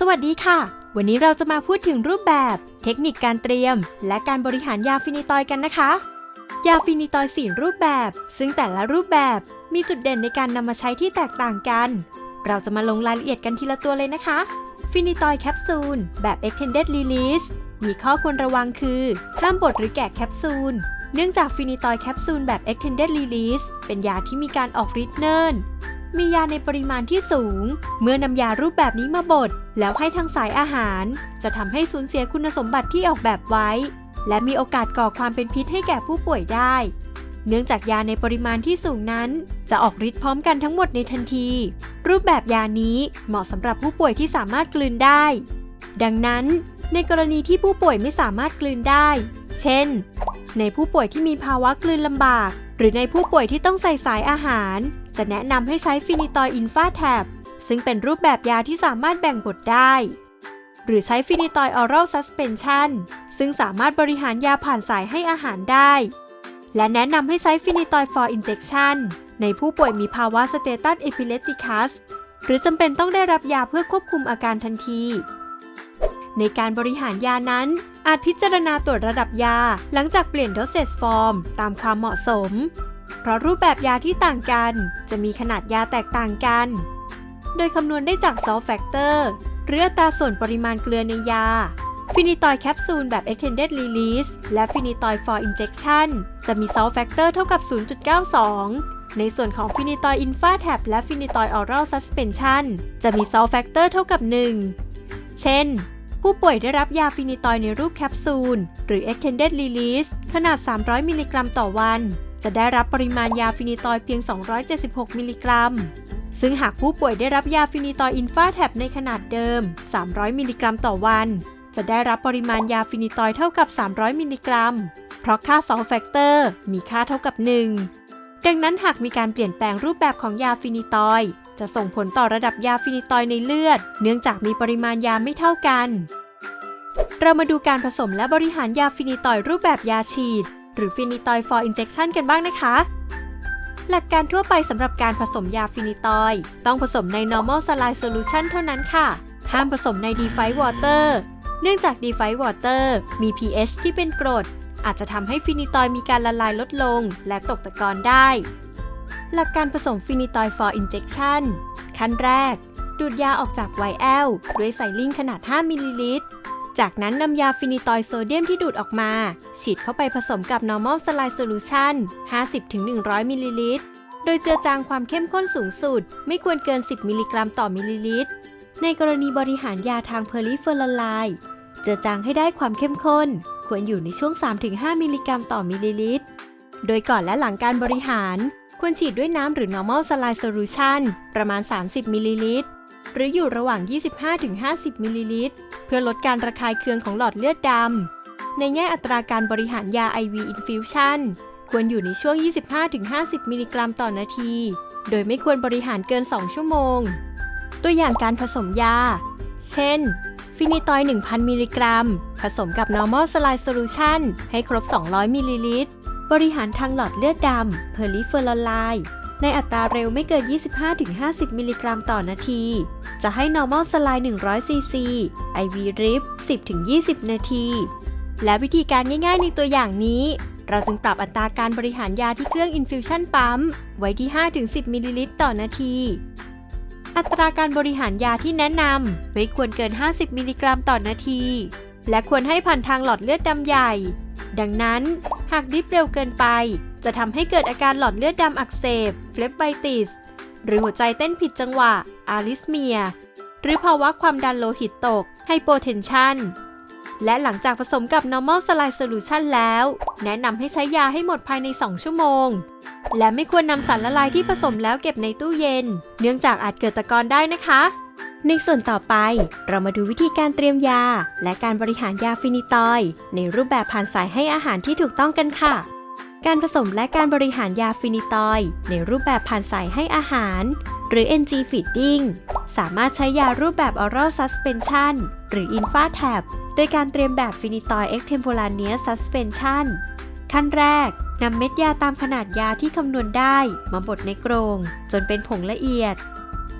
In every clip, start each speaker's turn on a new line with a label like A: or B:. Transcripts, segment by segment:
A: สวัสดีค่ะ วันนี้เราจะมาพูดถึงรูปแบบ เทคนิคการเตรียม และการบริหารยาฟินิตอยด์กันนะคะ ยาฟินิตอยสี่รูปแบบ ซึ่งแต่ละรูปแบบมีจุดเด่นในการนำมาใช้ที่แตกต่างกัน เราจะมาลงรายละเอียดกันทีละตัวเลยนะคะ ฟินิตอยแคปซูลแบบ extended release มีข้อควรระวังคือห้ามบดหรือแกะแคปซูลเนื่องจากฟินิตอยแคปซูลแบบ extended release เป็นยาที่มีการออกฤทธิ์เนิ่น มียาในปริมาณที่สูง เมื่อนำยารูปแบบนี้มาบด แล้วให้ทางสายอาหาร จะทำให้สูญเสียคุณสมบัติที่ออกแบบไว้ และมีโอกาสก่อความเป็นพิษให้แก่ผู้ป่วยได้ เนื่องจากยาในปริมาณที่สูงนั้น จะออกฤทธิ์พร้อมกันทั้งหมดในทันที รูปแบบยานี้เหมาะสำหรับผู้ป่วยที่สามารถกลืนได้ ดังนั้น ในกรณีที่ผู้ป่วยไม่สามารถกลืนได้ เช่น ในผู้ป่วยที่มีภาวะกลืนลำบาก หรือในผู้ป่วยที่ต้องใส่สายอาหาร จะแนะนำให้ใช้ฟินิตอยอินฟาแทบซึ่งเป็นรูปแบบยาที่สามารถแบ่งบดได้ หรือใช้ฟินิตอยออรัลซัสเพนชันซึ่งสามารถบริหารยาผ่านสายให้อาหารได้ และแนะนำให้ใช้ฟินิตอยฟอร์อินเจ t ชันในผู้ป่วยมีภาวะสเตตัสเอพิเลติคัสหรือจำเป็นต้องได้รับยาเพื่อควบคุมอาการทันที ในการบริหารยานั้น อาจพิจารณาตรวจระดับยาหลังจากเปลี่ยนโดสเซสฟอร์ม ตามความเหมาะสม เพราะรูปแบบยาที่ต่างกันจะมีขนาดยาแตกต่างกัน โดยคำนวณได้จากซอลแฟกเตอร์หรืออัตราส่วนปริมาณเกลือในยาฟินิตอยแคปซูลแบบ extended release และฟินิตอย for injection จะมีซอลแฟกเตอร์เท่ากับ 0.92 ในส่วนของฟินิตอยอินฟาแทบและฟินิตอยออรัลซัสเพนชันจะมีซอลแฟกเตอร์เท่ากับ 1 เช่น ผู้ป่วยได้รับยาฟินิตอยในรูปแคปซูล หรือ extended release ขนาด 300 มิลลิกรัมต่อวัน จะได้รับปริมาณยาฟินิตอยเพียง 276 มิลลิกรัม ซึ่งหากผู้ป่วยได้รับยาฟินิตอยอินฟาแท็บในขนาดเดิม 300 มิลลิกรัมต่อวัน จะได้รับปริมาณยาฟินิตอยเท่ากับ 300 มิลลิกรัม เพราะค่าซอลแฟกเตอร์มีค่าเท่ากับ 1 ดังนั้นหากมีการเปลี่ยนแปลงรูปแบบของยาฟินิตอยจะส่งผลต่อระดับยาฟินิตอยในเลือด เนื่องจากมีปริมาณยาไม่เท่ากัน เรามาดูการผสมและบริหารยาฟินิตอยรูปแบบยาฉีด หรือฟินิตอย for injection กันบ้างนะคะ หลักการทั่วไปสำหรับการผสมยาฟินิตอย ต้องผสมใน normal saline solution เท่านั้นค่ะ ห้ามผสมใน defined water เนื่องจาก defined water มี pH ที่เป็นกรด อาจจะทำให้ฟินิตอยมีการละลายลดลง และตกตะกอนได้ หลักการผสมฟินิตอย for injection ขั้นแรก ดูดยาออกจากไวแอลด้วยไซลิงขนาด 5มิลลิลิตร จากนั้นนำยาฟินิตอยโซเดียมที่ดูดออกมา ฉีดเข้าไปผสมกับ normal saline solution 50-100 มิลลิลิตร โดยเจือจางความเข้มข้นสูงสุด ไม่ควรเกิน 10 มิลลิกรัมต่อมิลลิลิตร ในกรณีบริหารยาทางเพอริเฟอร์ลไลเจือจางให้ได้ความเข้มข้น ควรอยู่ในช่วง 3-5 มิลลิกรัมต่อมิลลิลิตร โดยก่อนและหลังการบริหาร ควรฉีดด้วยน้ำหรือ normal saline solution ประมาณ 30 มิลลิลิตร หรืออยู่ระหว่าง 25-50 มิลลิลิตร เพื่อลดการระคายเคืองของหลอดเลือดดำ ในแง่อัตราการบริหารยา IV infusion ควรอยู่ในช่วง 25-50 มิลลิกรัมต่อนาที โดยไม่ควรบริหารเกิน 2 ชั่วโมง ตัวอย่างการผสมยา เช่น ฟินิตอย 1,000 มิลลิกรัม ผสมกับ normal saline solution ให้ครบ 200 มิลลิลิตร บริหารทางหลอดเลือดดำเพอริเฟอร์ลไลในอัตราเร็วไม่เกิน 25-50 มิลลิกรัมต่อนาที จะให้ normal saline 100 cc IV drip 10-20 นาที และวิธีการง่ายๆในตัวอย่างนี้ เราจึงปรับอัตราการบริหารยาที่เครื่อง infusion ปั๊มไว้ที่ 5-10 มิลลิลิตรต่อนาที อัตราการบริหารยาที่แนะนำไม่ควรเกิน 50 มิลลิกรัมต่อนาที และควรให้ผ่านทางหลอดเลือดดำใหญ่ ดังนั้น หากดิฟเร็วเกินไป จะทำให้เกิดอาการหลอดเลือดดำอักเสบเฟลบไบติส หรือหัวใจเต้นผิดจังหวะอาริสเมีย หรือภาวะความดันโลหิตตกไฮโปเทนชันและหลังจากผสมกับ normal saline solution แล้ว แนะนำให้ใช้ยาให้หมดภายใน 2 ชั่วโมง และไม่ควรนำสารละลายที่ผสมแล้วเก็บในตู้เย็น เนื่องจากอาจเกิดตะกอนได้นะคะ ในส่วนต่อไป เรามาดูวิธีการเตรียมยา และการบริหารยาฟินิตอย ในรูปแบบผ่านสายให้อาหารที่ถูกต้องกันค่ะ การผสมและการบริหารยาฟินิตอยในรูปแบบผ่านสายให้อาหาร หรือ NG feeding สามารถใช้ยารูปแบบ oral suspension หรือ Infatab โดยการเตรียมแบบฟินิตอย extemporaneous suspension ขั้นแรกนำเม็ดยาตามขนาดยาที่คำนวณได้มาบดในกรงจนเป็นผงละเอียด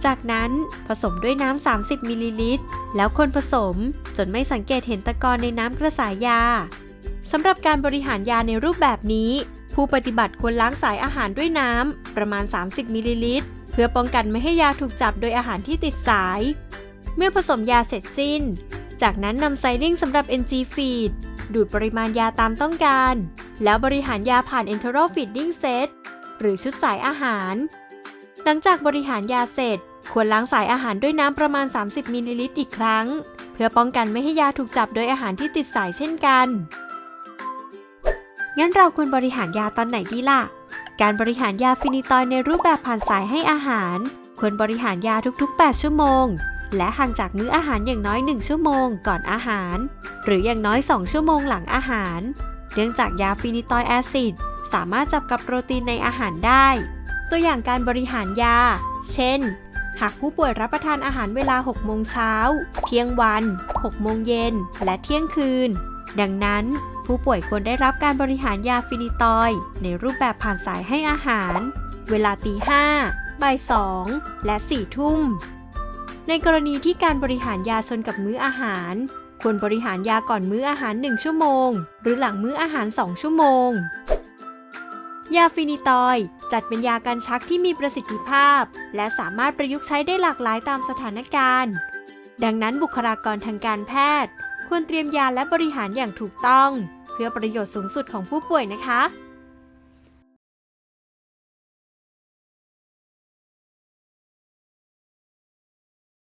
A: จากนั้นผสมด้วยน้ำ 30 มิลลิลิตร แล้วคนผสมจนไม่สังเกตเห็นตะกอนในน้ำกระสายยาสำหรับการบริหารยาในรูปแบบนี้ ผู้ปฏิบัติควรล้างสายอาหารด้วยน้ำ ประมาณ 30 มิลลิลิตร เพื่อป้องกันไม่ให้ยาถูกจับโดยอาหารที่ติดสาย เมื่อผสมยาเสร็จสิ้น จากนั้นนำไซลิงสำหรับ NG feed ดูดปริมาณยาตามต้องการ แล้วบริหารยาผ่าน enteral feeding set หรือชุดสายอาหาร หลังจากบริหารยาเสร็จ ควรล้างสายอาหารด้วยน้ำประมาณ 30มิลลิลิตรอีกครั้ง เพื่อป้องกันไม่ให้ยาถูกจับโดยอาหารที่ติดสายเช่นกัน งั้นเราควรบริหารยาตอนไหนดีล่ะ การบริหารยาฟินิตอยในรูปแบบผ่านสายให้อาหาร ควรบริหารยาทุกๆ 8 ชั่วโมง และห่างจากมื้ออาหารอย่างน้อย 1 ชั่วโมงก่อนอาหาร หรืออย่างน้อย 2 ชั่วโมงหลังอาหาร เนื่องจากยาฟินิตอยแอซิดสามารถจับกับโปรตีนในอาหารได้ ตัวอย่างการบริหารยา เช่น หากผู้ป่วยรับประทานอาหารเวลา 6 โมงเช้า เที่ยงวัน 6 โมงเย็น และเที่ยงคืน ดังนั้น ผู้ป่วยควรได้รับการบริหารยาฟินิตอยในรูปแบบผ่านสายให้อาหาร เวลาตีห้าบ่ายสองและสี่ทุ่ม ในกรณีที่การบริหารยาชนกับมื้ออาหาร ควรบริหารยาก่อนมื้ออาหาร 1 ชั่วโมง หรือหลังมื้ออาหาร 2 ชั่วโมง ยาฟินิตอยจัดเป็นยากันชักที่มีประสิทธิภาพ และสามารถประยุกต์ใช้ได้หลากหลายตามสถานการณ์ ดังนั้นบุคลากรทางการแพทย์ ควรเตรียมยาและบริหารอย่างถูกต้อง เพื่อประโยชน์สูงสุดของผู้ป่วยนะคะ